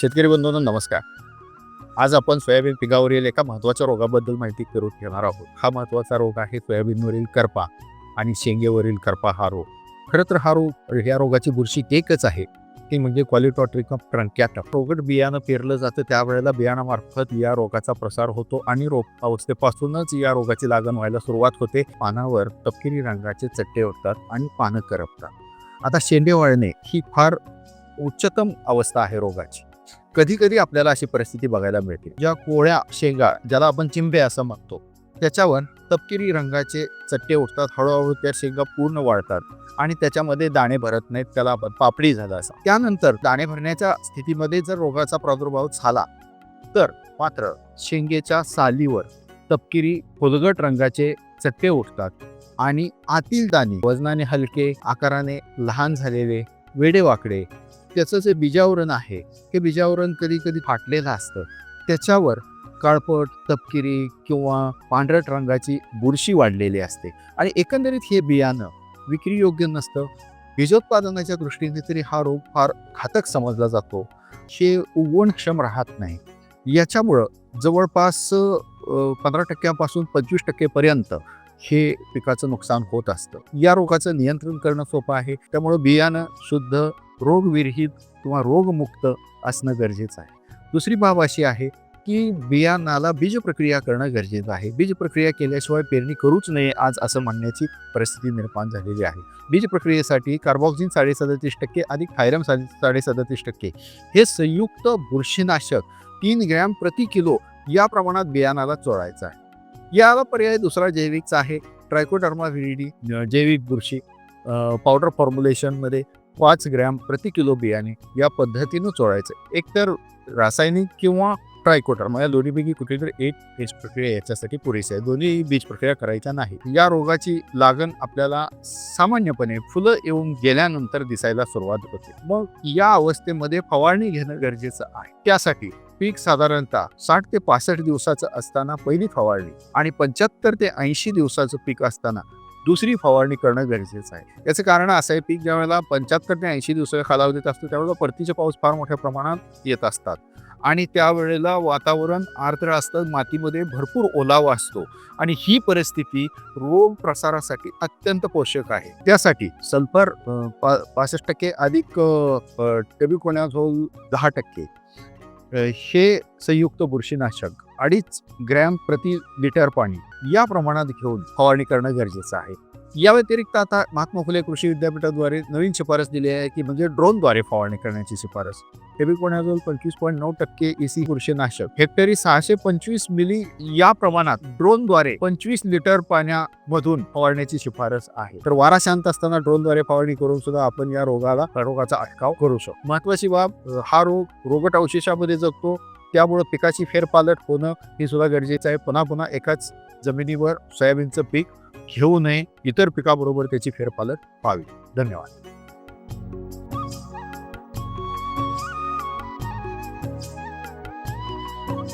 शेतकरी बंधूंना नमस्कार. आज आपण सोयाबीन पिकावरील एका महत्त्वाच्या रोगाबद्दल माहिती करून घेणार आहोत. हा महत्त्वाचा रोग आहे सोयाबीनवरील करपा आणि शेंगेवरील करपा हा रोग. खरं तर हा रोग या रोगाची बुरशी एकच आहे. ती म्हणजे क्वालिटॉट्रिकम ट्रंक्यात रोगट बियाणं पेरलं जातं त्यावेळेला बियाणामार्फत या रोगाचा प्रसार होतो आणि रोग अवस्थेपासूनच या रोगाची लागण व्हायला सुरुवात होते. पानावर तपकिरी रंगाचे चट्टे उठतात आणि पानं करपतात. आता शेंडे वळणे ही फार उच्चतम अवस्था आहे रोगाची. कधी कधी आपल्याला अशी परिस्थिती बघायला मिळते. ज्या कोळ्या शेंगा ज्याला आपण चिंबे असं म्हणतो त्याच्यावर तपकिरी रंगाचे चट्टे उठतात हळूहळू त्या शेंगा पूर्ण वाढतात आणि त्याच्यामध्ये दाणे भरत नाहीत त्याला आपण पापडी झाला असं. त्यानंतर दाणे भरण्याच्या स्थितीमध्ये जर रोगाचा प्रादुर्भाव झाला तर मात्र शेंगेच्या सालीवर तपकिरी फुलगट रंगाचे चट्टे उठतात आणि आतील दाणे वजनाने हलके आकाराने लहान झालेले वेडेवाकडे त्याचं जे बीजावरण आहे हे बीजावरण कधी कधी फाटलेलं असतं. त्याच्यावर काळपट तपकिरी किंवा पांढरट रंगाची बुरशी वाढलेली असते. आणि एकंदरीत हे बियाणं विक्री योग्य नसतं. बीजोत्पादनाच्या दृष्टीने तरी हा रोग फार घातक समजला जातो. हे उगवणक्षम राहत नाही. याच्यामुळं जवळपास पंधरा टक्क्यापासून पंचवीस टक्केपर्यंत हे पिकाचं नुकसान होत असतं. या रोगाचं नियंत्रण करणं सोपं आहे. त्यामुळं बियाणं शुद्ध रोगविरहित किंवा रोगमुक्त असणं गरजेचं आहे. दुसरी बाब अशी आहे की बियाणाला बीज प्रक्रिया करणं गरजेचं आहे. बीज प्रक्रिया केल्याशिवाय पेरणी करूच नये आज असं म्हणण्याची परिस्थिती निर्माण झालेली आहे. बीज प्रक्रियेसाठी कार्बॉक्झिन साडेसदतीस टक्के अधिक थायरम साडे साडेसदतीस टक्के हे संयुक्त बुरशीनाशक तीन ग्रॅम प्रति किलो या प्रमाणात बियाणाला चोळायचं आहे. याला पर्याय दुसरा जैविकचा आहे. ट्रायकोडर्मा व्हिडिडी जैविक बुरशी पावडर फॉर्म्युलेशनमध्ये पाच ग्रॅम प्रति किलो बियाणे या पद्धतीनं चोळायचं. एकतर रासायनिक किंवा ट्रायकोटर या दोन्हीपैकी कुठली तरी एक बीज प्रक्रिया याच्यासाठी पुरेशी आहे. दोन्ही बीज प्रक्रिया करायच्या नाही या रोगाची लागण आपल्याला सामान्यपणे फुलं येऊन गेल्यानंतर दिसायला सुरुवात होते. मग या अवस्थेमध्ये फवारणी घेणं गरजेचं आहे. त्यासाठी पीक साधारणतः साठ ते पासष्ट दिवसाचं असताना पहिली फवारणी आणि पंच्याहत्तर ते ऐंशी दिवसाचं पीक असताना दुसरी फवारणी करणं गरजेचं आहे. याचं कारण असं आहे पीक ज्यावेळेला पंच्याहत्तर ते ऐंशी दिवसाच्या कालावधीत असतो त्यावेळेला परतीचे पाऊस फार मोठ्या प्रमाणात येत असतात. आणि त्यावेळेला वातावरण आर्द्र असतं मातीमध्ये भरपूर ओलावा असतो. आणि ही परिस्थिती रोग प्रसारासाठी अत्यंत पोषक आहे. त्यासाठी सल्फर पा पासष्ट टक्के अधिक टेबिकोनॅझोल दहा टक्के. हे संयुक्त बुरशीनाशक अडीच ग्रॅम प्रति लिटर पाणी या प्रमाणात घेऊन फवारणी करणं गरजेचं आहे. या व्यतिरिक्त आता महात्मा फुले कृषी विद्यापीठाद्वारे नवीन शिफारस दिली आहे की म्हणजे ड्रोनद्वारे फवारणी करण्याची शिफारस. टेबिकोनॅझोल पंचवीस पॉईंट नऊ टक्के इसी बुरशीनाशक. हेक्टरी सहाशे पंचवीस मिली या प्रमाणात ड्रोनद्वारे पंचवीस लिटर पाण्यामधून फवारण्याची शिफारस आहे. तर वारा शांत असताना ड्रोनद्वारे फवारणी करून सुद्धा आपण या रोगाला रोगाचा अटकाव करू शकतो. महत्वाची बाब हा रोग रोगट अवशेषामध्ये जगतो. त्यामुळं पिकाची फेरपालट होणं हे सुद्धा गरजेचं आहे. पुन्हा पुन्हा एकाच जमिनीवर सोयाबीनचं पीक घेऊ नये इतर पिकाबरोबर त्याची फेरपालट व्हावी. धन्यवाद.